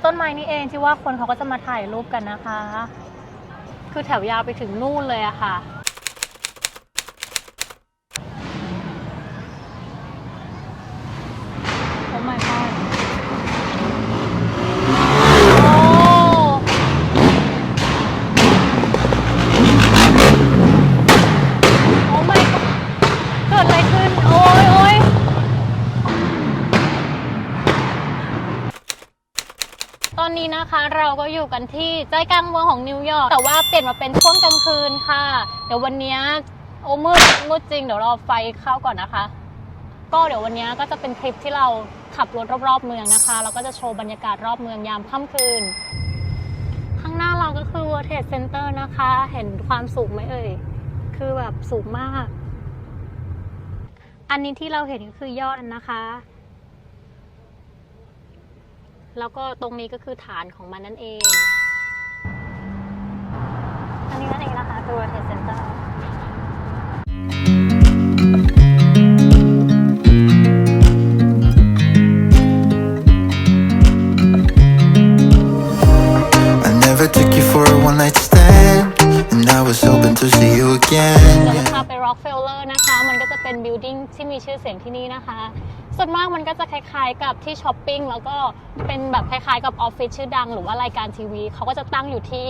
คือต้นไม้นี่เองที่ว่าคนเขาก็จะมาถ่ายรูปกันนะคะ คือแถวยาวไปถึงนู่นเลยอะค่ะ นะคะ เราก็อยู่กันที่ใจกลางเมืองของนิวยอร์กแต่ว่าเปลี่ยนมาเป็นช่วงกลางคืนค่ะ เดี๋ยววันนี้โอ้มืดมืดจริงเดี๋ยวรอไฟเข้าก่อนนะคะ ก็เดี๋ยววันนี้ก็จะเป็นคลิปที่เราขับรถรอบๆเมืองนะคะแล้วก็จะโชว์บรรยากาศรอบเมืองยามค่ำคืน ข้างหน้าเราก็คือ World Trade Center นะคะ เห็นความสูงไหมเอ่ยคือแบบสูงมาก อันนี้ที่เราเห็นก็คือยอดนะคะ แล้วก็ตรงนี้ก็คือฐานของมันนั่นเอง อันนี้นั่นเองนะคะ ตัวเทสเซนเตอร์ มันก็จะเป็นบิลดิ้งที่มีชื่อเสียงที่นี่นะคะ ส่วนมากมันก็จะคล้ายๆ กับที่ช้อปปิ้งแล้วก็เป็นแบบคล้ายๆ กับออฟฟิศชื่อดัง หรือว่ารายการทีวีเขาก็จะตั้งอยู่ที่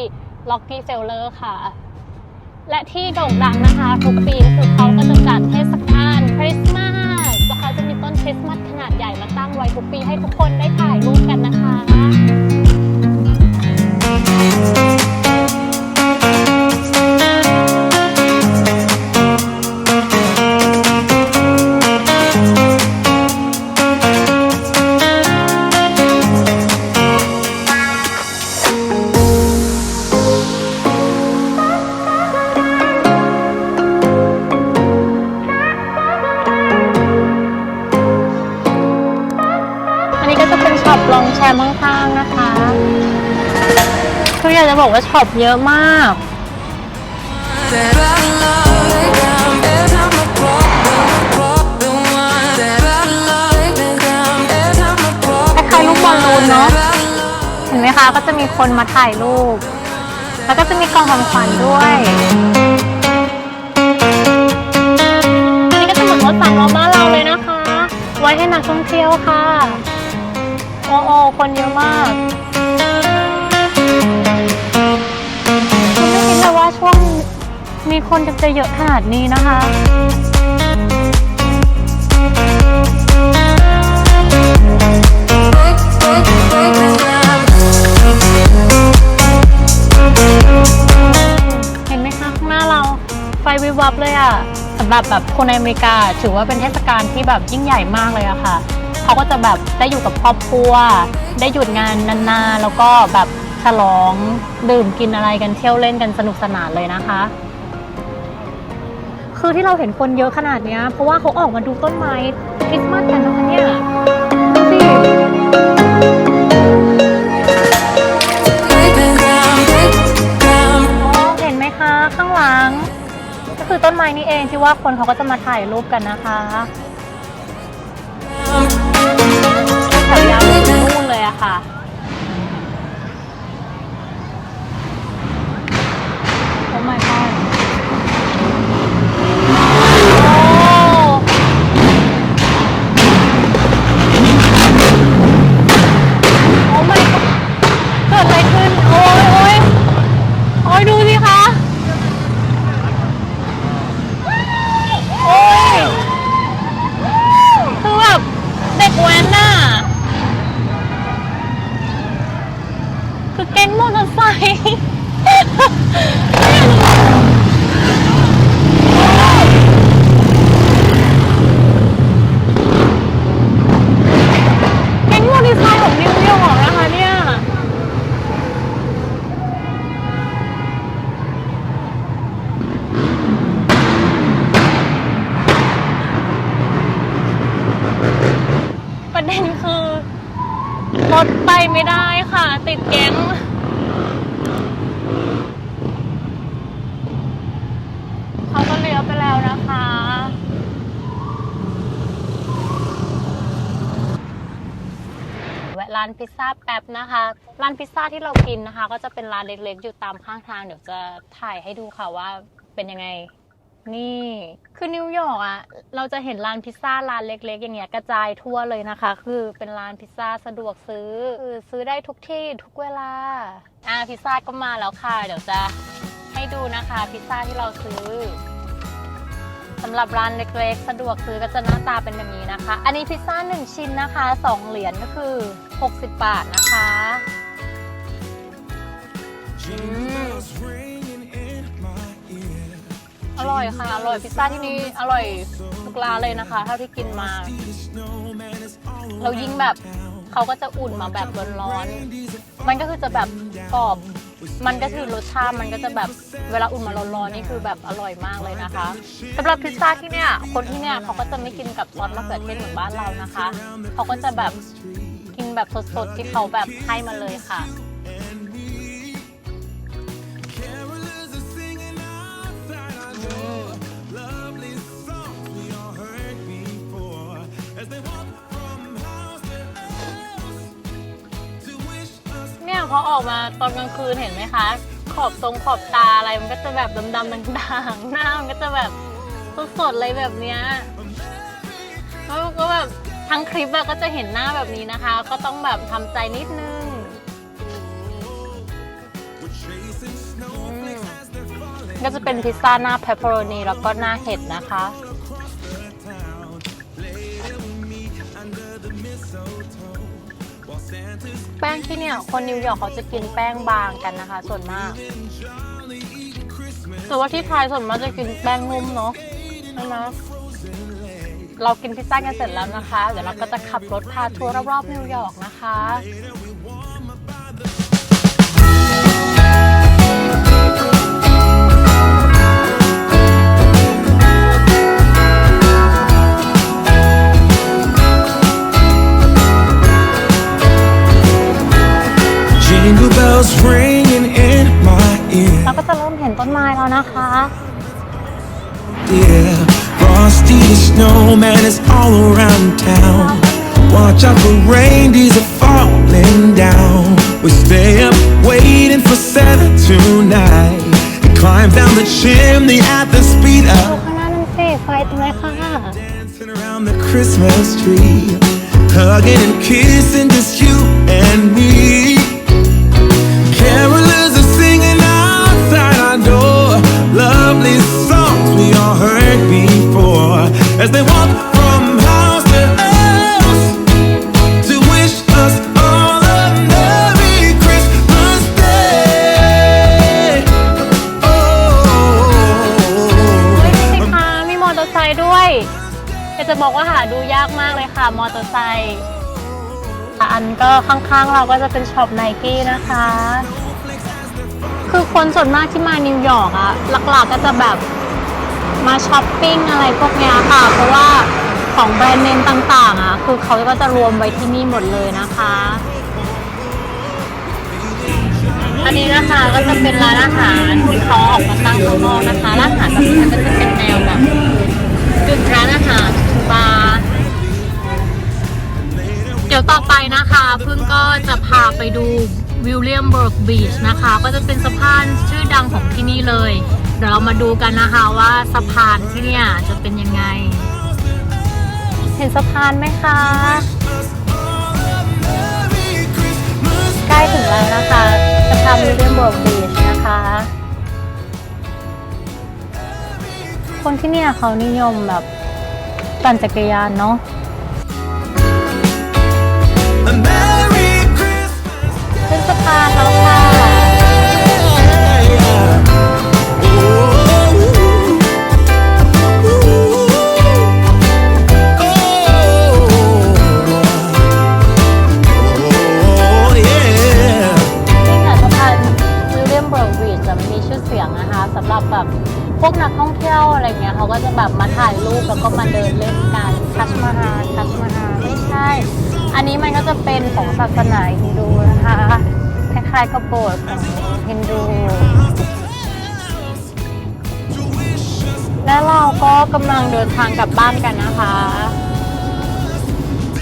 ลอคกี้เซลเลอร์ค่ะ และที่โด่งดังนะคะ ทุกปีก็คือเขาก็จะ คืออยากจะบอกว่าช็อปเยอะมาก คล้ายๆลูกบอลลูนเนาะ เห็นไหมคะก็จะมีคนมาถ่ายรูป แล้วก็จะมีกล่องของขวัญด้วยอันนี้ก็จะเหมือนรถสามล้อบ้านเราเลยนะคะ ไว้ให้นักท่องเที่ยวค่ะ โอ้โอคนเยอะมาก มีคนจะเยอะขนาดนี้นะคะเห็นไหมคะข้างหน้าเราไฟวิบวับเลยอะสำหรับแบบคนในอเมริกา ถือว่าเป็นเทศกาลที่แบบยิ่งใหญ่มากเลยอะค่ะ เขาก็จะแบบได้อยู่กับครอบครัว ได้หยุดงานนานๆ แล้วก็แบบฉลองดื่มกินอะไรกันเที่ยวเล่นกันสนุกสนานเลยนะคะ คือที่เราเห็นคนเยอะขนาดเนี้ย เพราะว่าเขาออกมาดูต้นไม้คริสต์มาสกันนะคะเนี่ยดูสิอ๋อเห็นไหมคะข้างหลัง ก็คือต้นไม้นี่เองที่ว่าคนเขาก็จะมาถ่ายรูปกันนะคะแถวยาวไปถึงนู่นเลยอะค่ะ คือแก๊งมอเตอร์ไซค์ ถไปไม่ได้ค่ะ ติดแก๊งเขาก็เลี้ยวไปแล้วนะคะ แวะร้านพิซซ่าแป๊บนะคะ ร้านพิซซ่าที่เรากินนะคะ ก็จะเป็นร้านเล็กๆ อยู่ตามข้างทาง เดี๋ยวจะถ่ายให้ดูค่ะว่าเป็นยังไง นี่ คือนิวยอร์กอะเราจะเห็นร้านพิซซ่าร้านเล็ก ๆ อย่างเงี้ยกระจายทั่วเลยนะคะ คือเป็นร้านพิซซ่าสะดวกซื้อ คือซื้อได้ทุกที่ทุกเวลา อ่าพิซซ่าก็มาแล้วค่ะ เดี๋ยวจะให้ดูนะคะ พิซซ่าที่เราซื้อสำหรับร้านเล็กๆ สะดวกซื้อก็จะหน้าตาเป็นแบบนี้นะคะ อันนี้พิซซ่า1 ชิ้นนะคะ 2 เหรียญก็คือ 60 บาทนะคะ อร่อยค่ะ อร่อยพิซซ่าที่นี่อร่อยทุกร้านเลยนะคะเท่าที่กินมา เรายิ่งแบบเขาก็จะอุ่นมาแบบร้อนๆมันก็คือจะแบบกรอบ มันก็คือรสชาติมันก็จะแบบเวลาอุ่นมาร้อนๆนี่คือแบบอร่อยมากเลยนะคะสำหรับพิซซ่าที่เนี่ยคนที่เนี่ยเขาก็จะไม่กินกับซอสมะเขือเทศเหมือนบ้านเรานะคะ เขาก็จะแบบกินแบบสดๆที่เขาแบบให้มาเลยค่ะ พอออกมาตอนกลางคืนเห็นไหมคะ ขอบตรงขอบตาอะไรมันก็จะแบบดำๆด่างๆหน้ามันก็จะแบบสดๆเลยแบบเนี้ยแล้วก็แบบทั้งคลิปอะก็จะเห็นหน้าแบบนี้นะคะ ก็ต้องแบบทำใจนิดนึงก็จะเป็นพิซซ่าหน้าเพปเปอโรนีแล้วก็หน้าเห็ดนะคะ แป้งที่เนี่ย คนนิวยอร์กเขาจะกินแป้งบางกันนะคะ ส่วนมาก แต่ว่าที่ไทยส่วนมากจะกินแป้งนุ่มเนาะใช่ไหมเรากินพิซซ่ากันเสร็จแล้วนะคะ เดี๋ยวเราก็จะขับรถพาทัวร์รอบๆนิวยอร์กนะคะ จะเริ่มเห็นต้นไม้แล้วนะคะ Yeah, Frosty the snowman is all around town. Watch out for reindeers are falling down. We stay up waiting for Santa tonight. He climbs down the chimney at the speed ดู of ข้างหน้านั่นสิไฟเต็มเลยค่ะ dancing around the Christmas tree. Hugging and kissing just you and me. ดูยากมากเลยค่ะ มอเตอร์ไซค์อันก็ข้างๆเราก็จะเป็นช็อปไนกี้นะคะ คือคนส่วนมากที่มานิวยอร์กอะหลักๆก็จะแบบมาช้อปปิ้งอะไรพวกเนี้ยค่ะ เพราะว่าของแบรนด์เนมต่างๆอะคือเขาก็จะรวมไว้ที่นี่หมดเลยนะคะ อันนี้นะคะก็จะเป็นร้านอาหารที่เขาออกมาตั้งข้างนอกนะคะ ร้านอาหารแบบนี้ก็จะเป็นแนวแบบกึ่งร้านอาหารบาร์ ยวต่อไปนะคะพึ่งก็จะพาไปดูวิลเลียมเบิร์กบีชนะคะ ก็จะเป็นสะพานชื่อดังของที่นี่เลย เดี๋ยวเรามาดูกันนะคะว่าสะพานที่เนี่ยจะเป็นยังไง เห็นสะพานไหมคะ ใกล้ถึงแล้วนะคะสะพานวิลเลียมเบิร์กบีชนะคะ คนที่เนี่ยเขานิยมแบบปั่นจักรยานเนาะ ขึ้นสะพานแล้วค่ะซึ่งแต่สะพานวิลเลียมเบิร์กบีชจะมีชื่อเสียงนะคะสำหรับแบบพวกนักท่องเที่ยวอะไรเงี้ยเขาก็จะแบบมาถ่ายรูปแล้วก็มาเดินเล่นกันทัชมาฮาลทัชมาฮาลไม่ใช่อันนี้มันก็จะเป็นของศาสนาฮินดูนะคะคล้ายๆกับโบสถ์ของฮินดู และเราก็กำลังเดินทางกลับบ้านกันนะคะ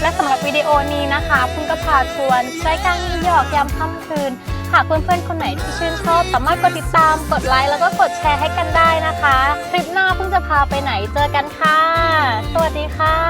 และสำหรับวิดีโอนี้นะคะพุ่งก็พาชวนใจกลางนิวยอร์กยามค่ำคืน หากเพื่อนๆ คนไหนที่ชื่นชอบสามารถกดติดตาม กดไลค์แล้วก็กดแชร์ให้กันได้นะคะ คลิปหน้าเพิ่งจะพาไปไหนเจอกันค่ะ สวัสดีค่ะ